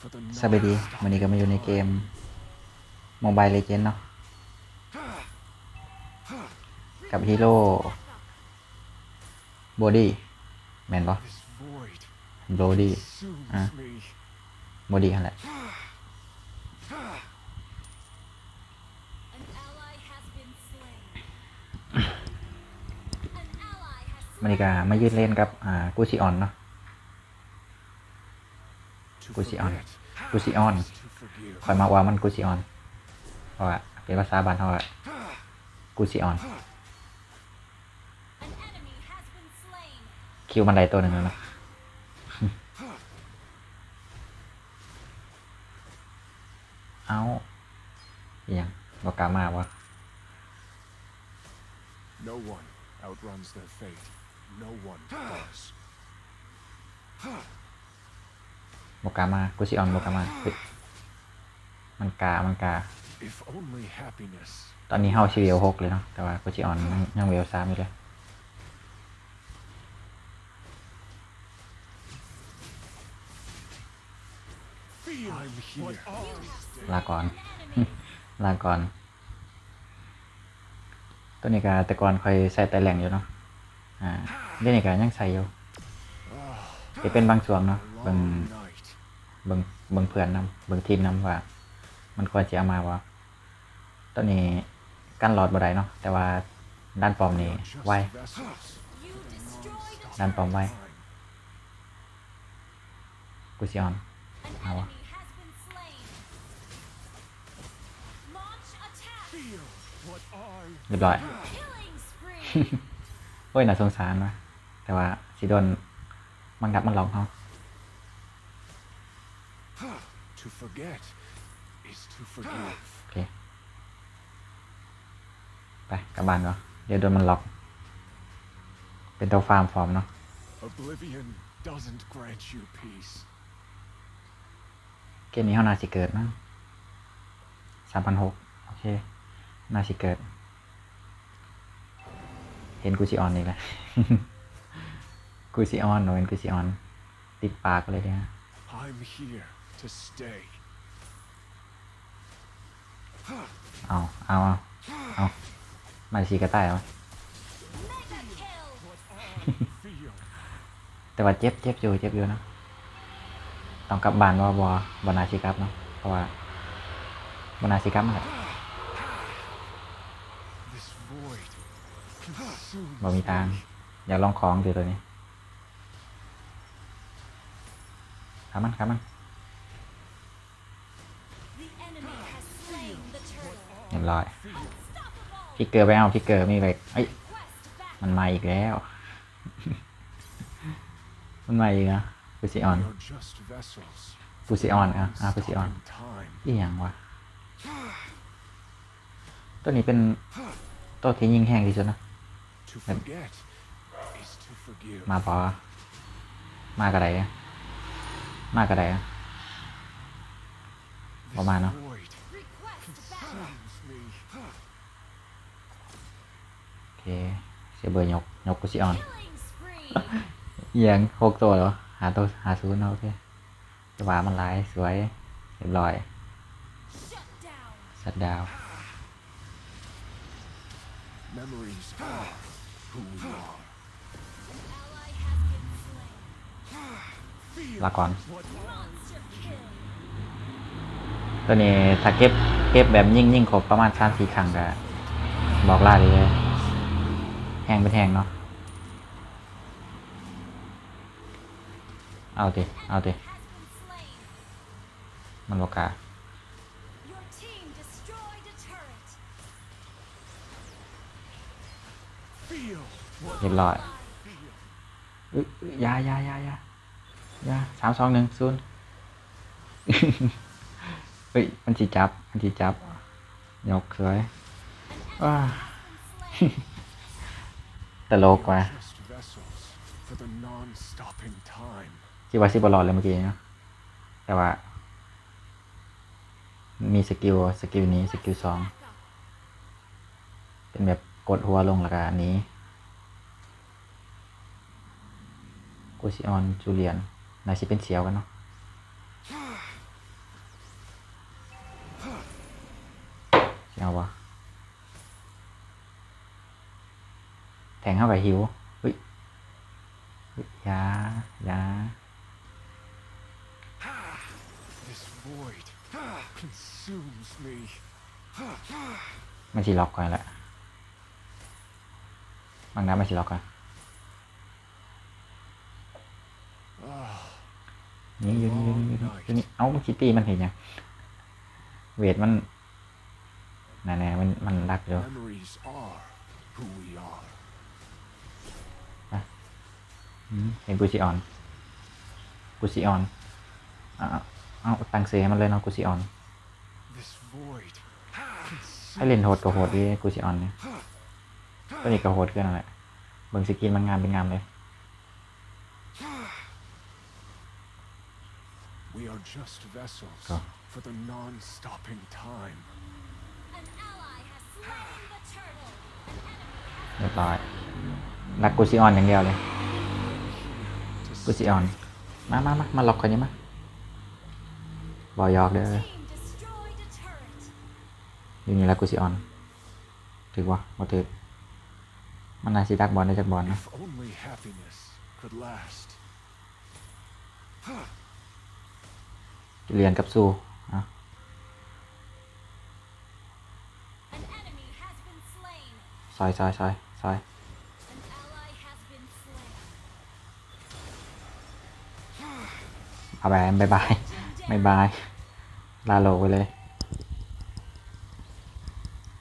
สวัสดีวันนี้ก็มาอยู่ในเกม Mobile Legends เนาะกับฮีโร่บอดี้แมนปะบอดี้ soothes Ah. me. บอดี้นั่นแหละมันนีก็มายืดเล่นกับ อ่ากูซิออนเนาะ To Gusion. forget กูซิออนคอยมาว่ามันกูซิออนเพราะว่าเป็นภาษาบ้านเขาอะกูซิออน คิวมันไดตัวหนึ่งแล้วนะเอาอหยังบอกกามาวะ No one outruns their fate. No one does. บอกกล้ามากูซิออนบอกกล้ามาเฮ้ยมันกา มันกา If only happiness ตอนนี้เฮาชีเวลหกเลยเนาะ แต่ว่ากูซิออนยังยังเวลสามอยู่เลย feel I'm here. ลาก่อน An enemy. ลาก่อน ตัวนี้ก็แต่ก่อนคอยใส่แต่แหล่งอยู่เนาะ อ่าเดี๋ยวนี้ก็ยังใส่อยู่จะเป็นบางช่วงเนาะ A เบิ่ง long night. เบิ่งเบิ่งเพื่อนนำเบิ่งทีมนำว่า มันควรจะเอามาว่าตัวนี้กั้นหลอดบ่ได้เนาะแต่ว่าด้านปอมนี่ไวด้านปอมไวกูซิออน An Ah, enemy well. has been slain. Launch attack. Feel what I เรียบร้อยโอ้ยน่าสงสารวะแต่ว่าสิโดนมันดับมันหลอกเขา to forget is to forgive. โอเค ไปกลับบ้านก่อนเดี๋ยวโดนมันหลอก เป็นตัวฟาร์มฟอร์มเนาะ Oblivion doesn't grant you peace. เกมนี้เขานาสิเกิดมั้งสามพันหกโอเค นาสิเกิด เห็นกูซิออนอีกแล้ว กูซิออนหนูเห็นกูซิออน ติดปากเลยเนี่ย I'm here to stay. เอาเอาเอาเอามาสีกระต่ายเอา Mega kill. Feel แต่ว่าเจ็บเจ็บอยู่เจ็บอยู่นะต้องกลับบ้านว่าบอบนาชิกลับเนาะเพราะว่าบนาชิกลับมันแหละ this void consumes บ่มีทาง me. อยากลองของดูตัวนี้ขามันขามัน เรียบร้อย Unstoppable. พิกเกอร์ไปเอาพิกเกอร์มีเลยเอ้ย Quest back. มันมาอีกแล้ว มันมาอีกนะฟูซิออน You're just vessels. ฟูซิออนอะอะฟูซิออน Stopping time. อีหยังวะตัวนี้เป็นตัวที่ยิงแห้งที่สุดนะ To forget is to forgive. มาพอมากระไดอะมากระไดอะ This Well, man, huh? void Request back. consumes me. โอ เคเสียเบอร์ยกยกกูซิออน Killing spree. เอียงหกตัวเหรอหาตัวหาศูนย์เอาโอเคจะว่ามันหลายสวยเรียบร้อย Shut down. สัตดาว Memories are who we are. Ally has been slain. Feel ลาก่อน Monster kill. ตัวนี้ถ้าเก็บเก็บแบบยิ่งยิ่งครบประมาณสามสี่ครั้งก็บอกลาเลยเลย แห้งเป็นแห้งเนาะ เอาดิ เอาดิ Has been slain. มันบอกกล้า Your team destroyed a turret. feel what เรียบร้อย feel. อุ๊ยอุ๊ยอยาอยาอยาอยาอยาสามสองหนึ่งศูนย์เฮ้ย มันจีจับ มันจีจับ ยกสวย An ว้า ตลกว่ะคิดว่าซิบอลอดเลยเมื่อกี้เนาะแต่ว่า มีสกิลสกิลนี้สกิลสองเป็นแบบกดหัวลงละกันนี้กูซิออนจูเลียนนายชิเป็นเสียวกันเนาะเสียววะ งเข้าไปหิวเฮ้ยยายา This void consumes me. มันสิล็อกก่อนละบางน้ำมันสิล็อกก่อนนี่ยู่นี่อยู่นี่อยู่นี่อยู่นี่เอ้าคิตตี้มันเห็นยังเวทมันแน่ๆมันมันรักอยู่ memories are who we are. อืม เห็นกูซิออนกูซิออนอ่าเอาตังเซให้มันเลยเนาะกูซิออน This void ให้เล่นโหดกับโหดดิกูซิออนเนี่ยตัวนี้กับโหดเกินอะไรเบิ่งสกินมันงามเป็นงามเลย We are just vessels Go. for the non-stopping time. An ally has slain the turtle. An enemy เรียบร้อยรักกูซิออนอย่างเดียวเลย To กูซิออน มามามามาล็อกคนนี้มาบอยอกเด้อ team destroyed a turret. อยู่นี่แล้วกูซิออน ถือว่าบ่ถือมันน่าสิดักบอลได้จากบอลนะ If only happiness could last. เรียนกับสู้อะ An enemy has been slain. ซอยซอยซอยซอย เอาไปบายบายบายบาย ลาโลไปเลย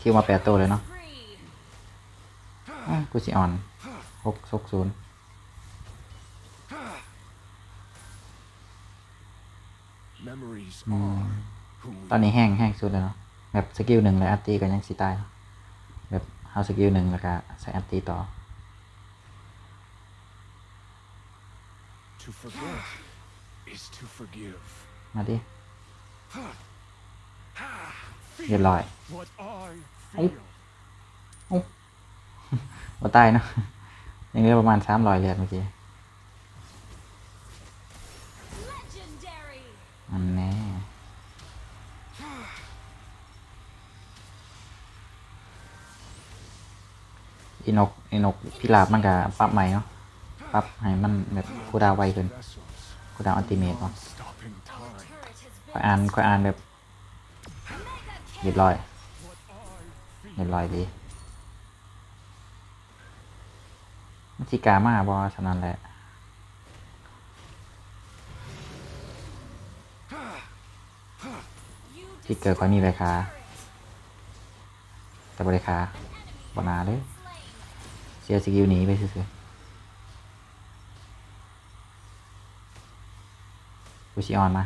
คิวมาแปดตัวเลยเนาะ Free. อะกูซิออนหกหกศูนย์ Memories Mm. are who ตอน we นี้แห้งแห้งสุดเลยเนาะ แบบสกิลหนึ่งเลยอัตตีกันยังสีตายเนาะแบบเอาสกิลหนึ่งแล้วก็ใส่อัตตีต่อ To forget is to forgive. มาดิเรียบร้อย What I Ấy. feel. ว่าตายเนาะยังเหลือประมาณสามร้อยเลือดเมื่อกี้ Legendary. อันแน่อีนกอีนกพิราบมันก็ปรับใหม่เนาะปรับให้มันแบบคูลดาวน์ไวขึ้น กูดาวอัลติเมทเนาะ non-stopping Our time. turret has ค่อยอ่านค่อยอ่านแบบเรียบร้อยเรียบร้อยดีมันสิกามาบอฉะนั้นแหละที่เกิดค่อยมีใบคาแต่บริคาบนาเลยเสียสกิลหนีไปซื่อ กูชิออนมา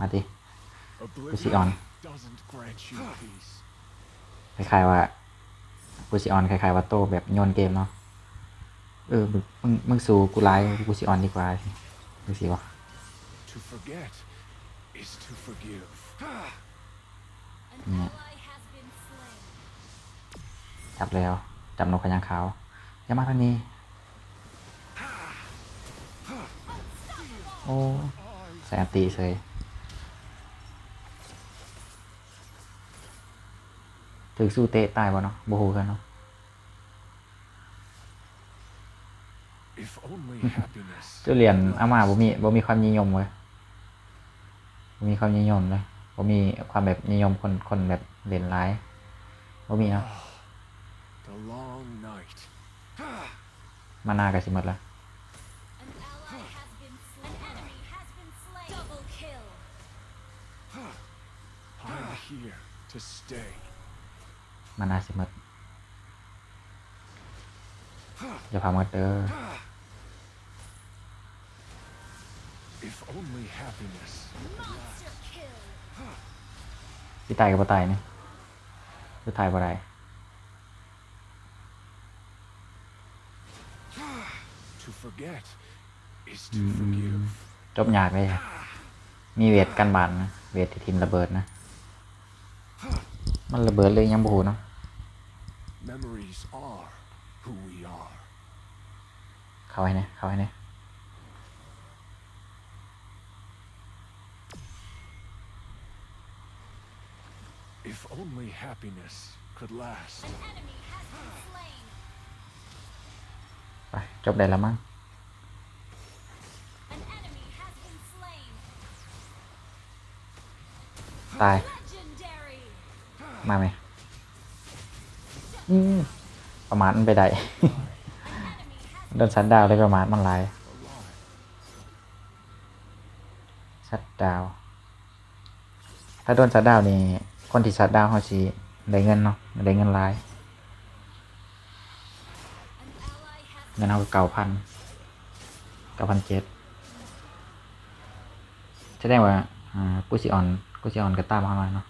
มาดิ Pussy on. Oblivion doesn't grant you peace. คล้ายๆว่ากูชิออนคล้ายๆว่าโตแบบโยนเกมเนาะเออมึงมึงมึงสู้กูไลฟ์กูชิออนดีกว่าสิดูสิวะ To forget is to forgive. An Mm. ally has been slain. จับแล้ว จับนกขยางขาวอย่ามาทางนี้ โอ้ใส่ อันตีเฉยถึงสู้เตะตายบ่เนาะโบโหกันเนาะ If only happiness เจ้าเหรียญอามาบ่มีบ่มีความนิยมเว้ยบ่มีความนิยมเลยบ่มีความแบบนิยมคนคนแบบเล่นร้ายบ่มีเนาะ the long night. มานากับสิหมดละ here to stay. มานาสิหมดอย่าพาหมดเด้อ If only happiness. Monster kill. สิตายกับบ่ตายนี่สุดท้ายบ่ได้ To forget is to forgive. จบยากเลย มีเวทกันบานนะ เวทที่ทิมระเบิดนะ มันระเบิดเลยยังบ่ฮู้เนาะ Memories are who we are. เข้าให้แน่เข้าให้แน่ If only happiness could last. An enemy has been slain. ไปจบได้แล้วมั้ง An enemy has been slain. ตาย Legendary. มาไหมอืมประมาทมันไปได้ An enemy has โดนชัดดาวน์เลยประมาทมันหลาย Alive. ชัดดาวน์ถ้าโดนชัดดาวน์นี่คนที่ชัดดาวน์เขาสิได้เงินเนาะได้เงินหลาย an ally has เงินเอาเก่าพันเก้าพันเจ็ดแสดงว่าอ่ากูสิออนกูสิออนก็ตามเข้ามาเนาะ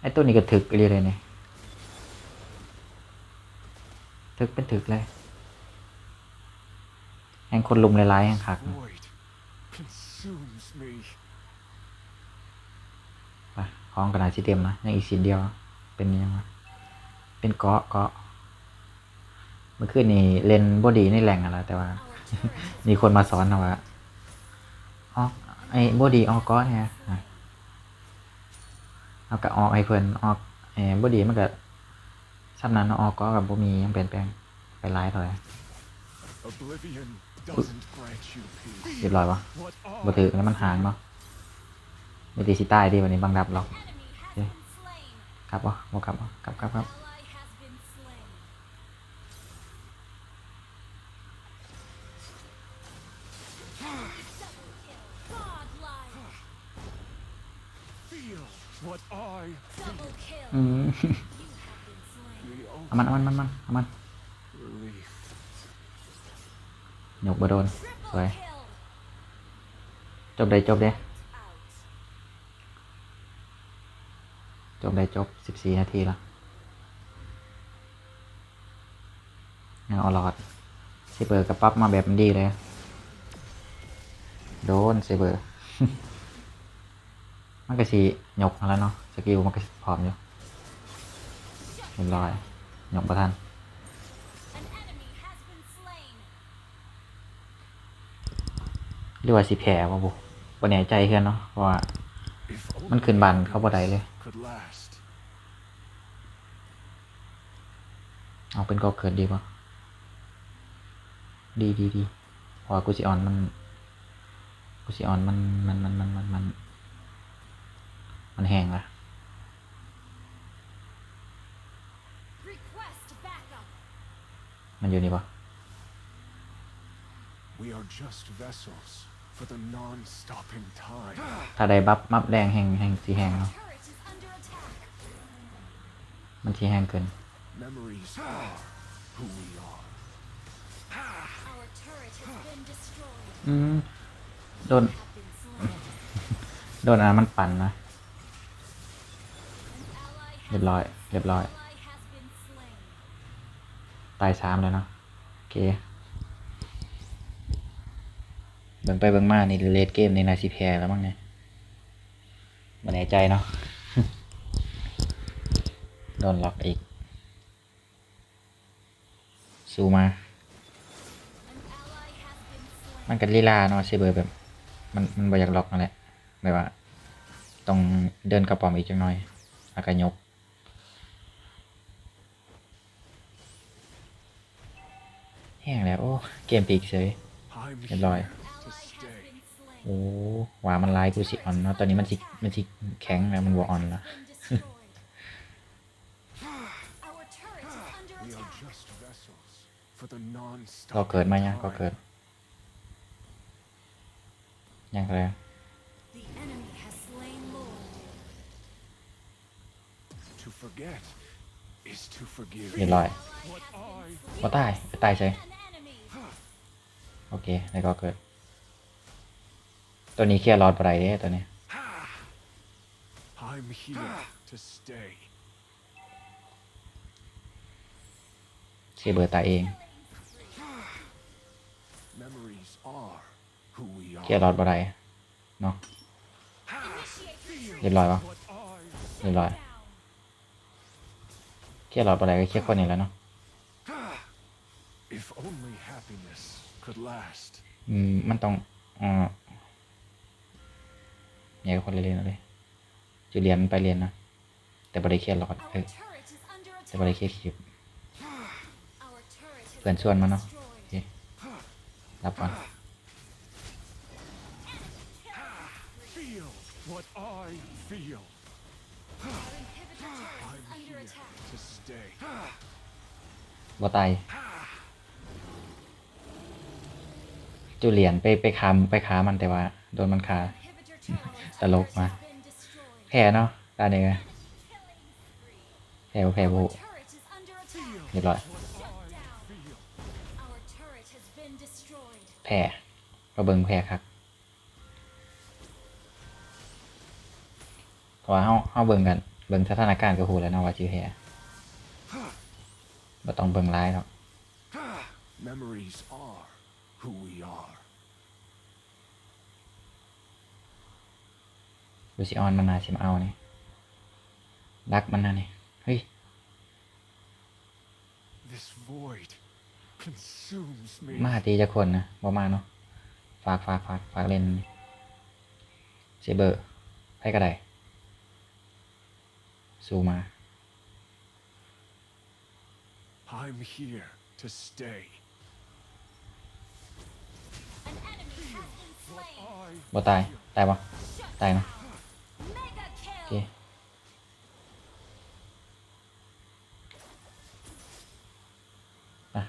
ไอ้ตัวนี้ก็ถึกเรียเลยเนี่ยถึกเป็นถึกเลยแห่งคนลุมหลายๆแห่งคัก Void consumes me. ไปของกระดาษสีเต็มนะยังอีกสีเดียว เป็นยังไงเป็นเกาะเกาะเมื่อคืนนี้เล่นบอดีในแหล่งอะไรแต่ว่า our turret มีคนมาสอนนะว่าออกไอ้บอดีออกเกาะเนี่ยอะ เอากะออกไอ้เพิ่นออกไอ้บอดีมันก็ซ้ำนั้นเนาะออกเกาะกับบ่มีหยังเปลี่ยนแปลงไปหลายเท่าไหร่ Oblivion doesn't grant you เรีย peace. บร้อยปะ What บ่ถือแล้วมันหางเนาะมีตีสิใต้ดีวันนี้บังดับหรอก enemy has been slain. กลับปะบ่กลับปะกลับกลับครับ อืมเอามันเอามันมันมันเอามันหยกบ่โดนสวยจบได้จบได้จบได้จบสิบสี่นาทีล้วยังเอาหลอดเซเบอร์กับปั๊บมาแบบมันดีเลย โดนเซเบอร์มันก็สีหยกแล้วเนาะสกิลมันก็พร้อมอยู่ เรียบร้อยหยกประทัน An enemy has been slain. หรือว่าสีแผลว่บุบนแน่ใจเพื่อนเนาะเพราะว่ามันขึ้นบันเข้าบ่ได้เลย เอาเป็นก็เกิดดีกว่าดีดีดีเพราะว่ากูสิออนมันกูสิออนมันมันมันมันมันมันมันแห้งละ มันอยู่นี่ปะ We are just vessels for the non-stopping tide. ถ้าได้บัฟมับแรงแห้งแห้งสีแห้ง Our เนาะ turret is under attack. มันสีแห้งเกิน Memories are who we are. Our turret has been destroyed. อืมโดน Have been slain. โดนอันนั้นมันปั่นนะ An ally เรีย has บร้อย เรียบร้อย ally has been slain. ตายสามเลยเนาะโอเคเบิ่งไปเบิ่งมานี่เลดเกมในนาซีแพ้แล้วมั้งเนี่ยมันแน่ใจเนาะโดนล็อกอีก สู้มา มันกันลีลาเนาะเซเบอร์แบบ มันมันบ่อยากล็อกนั่นแหละแบบว่า ต้องเดินกระป๋อมอีกจังหน่อย แล้วก็ยก ห้งแล้ว โอ้ เกมปีกเฉย I'm Good boy. here An to ally has stay. been slain. โอ้หวามันลายกูสิออนเนาะตอนนี้มันสิมันสิแข็งแล้วมันบ่ออนแล้ว Been destroyed. Our turret is under We are attack. just vessels for the ก็ non-stopping เกิดมายังก็ tide. เกิด ยังเลย The enemy has slain Lord. To forget is to forgive. เรียบร้อย Ally has been slain. บ่ตายตายเฉย An enemy. โอเค แล้วก็เกิด ตัวนี้เคลียร์รอดไปได้เด้ตัวนี้ I'm here to stay. เซเบอร์ตายเอง Memories are who we เคลียร์ร are. อดไปได้เนาะ Initiate เรียบร้อยวะ What I เรียบร้อย down. เคลียร์รอดไปได้ก็เคลียร์คนนี้แล้วเนาะ If only happiness could last. อืมมันต้องอ่าใหญ่กว่าคนเล่นๆเลยจูเลียนมันไปเรียนนะ แต่บริเครียดหรอก Our เออ turret is under แต่บริ attack. เครียดคลิป Our turret has เพื่อนชวนมาเนาะ been โอเค destroyed. รับก่อน Feel what I feel. Our inhibitor turret I'm is under here attack. to stay. บ่ตาย จูเลียนไปไปคามไปขามันแต่ว่า โดนมันขาตลกมาแพ้เนาะตาเนื้อ Killing spree. แพ้แพ้บ่ Our turret is under attack. เรียบร้อยแพ้ก็เบิ่งแพ้ครับเพราะว่าเฮาเฮาเบิ่งกัน เบิ่งสถานการณ์ก็ฮู้แล้วเนาะว่าสิแพ้บ่ต้องเบิ่งหลายหรอก Memories are who we are. ลูซิออนมันน่าสิมาเอานี่รักมันนะนี่เฮ้ย This void consumes me. มาตีจะคนนะบ่มาเนาะ ฝากฝากฝากฝากเล่นเซเบอร์ให้ก็ได้สู้มา I'm here to stay. An enemy has been slain. I บ่ตาย ตายบ่ Shut ตายนะโอเค kill. อะ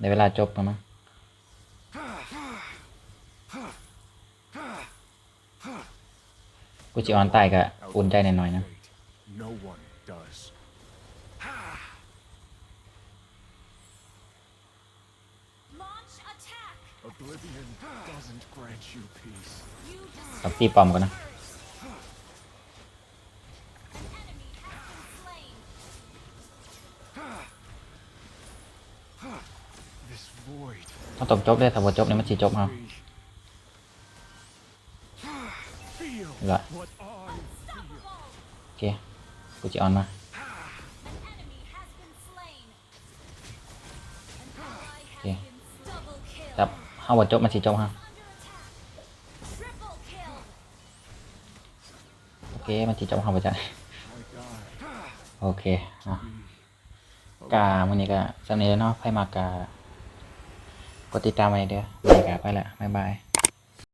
ในเวลาจบแล้วมั้งกูจิออนตายก็อุ่นใจหน่อยๆนะ fate. No one does. Launch attack. Oblivion doesn't grant you peace. You ต้อง destroy ตีปอมก่อนนะ first. An enemy has been slain. This void ต้องตบจบด้วยถ้าบ่จบเนี่ยมันสิจบเอา we feel Right. what I feel. Unstoppable. โอเคกูจิออนมา An enemy has been slain. An ally has Okay. been double kill. ครับเฮาบ่จบมันสิจบเฮา เค มันสิจบเฮาบ่จ้ะ I die โอเคเนะกามันนี้ก็สำนี้แล้วเนาะไพ่มากากดติดตามไว้เด้อมื้อนี้ก็ไปละบ๊ายบาย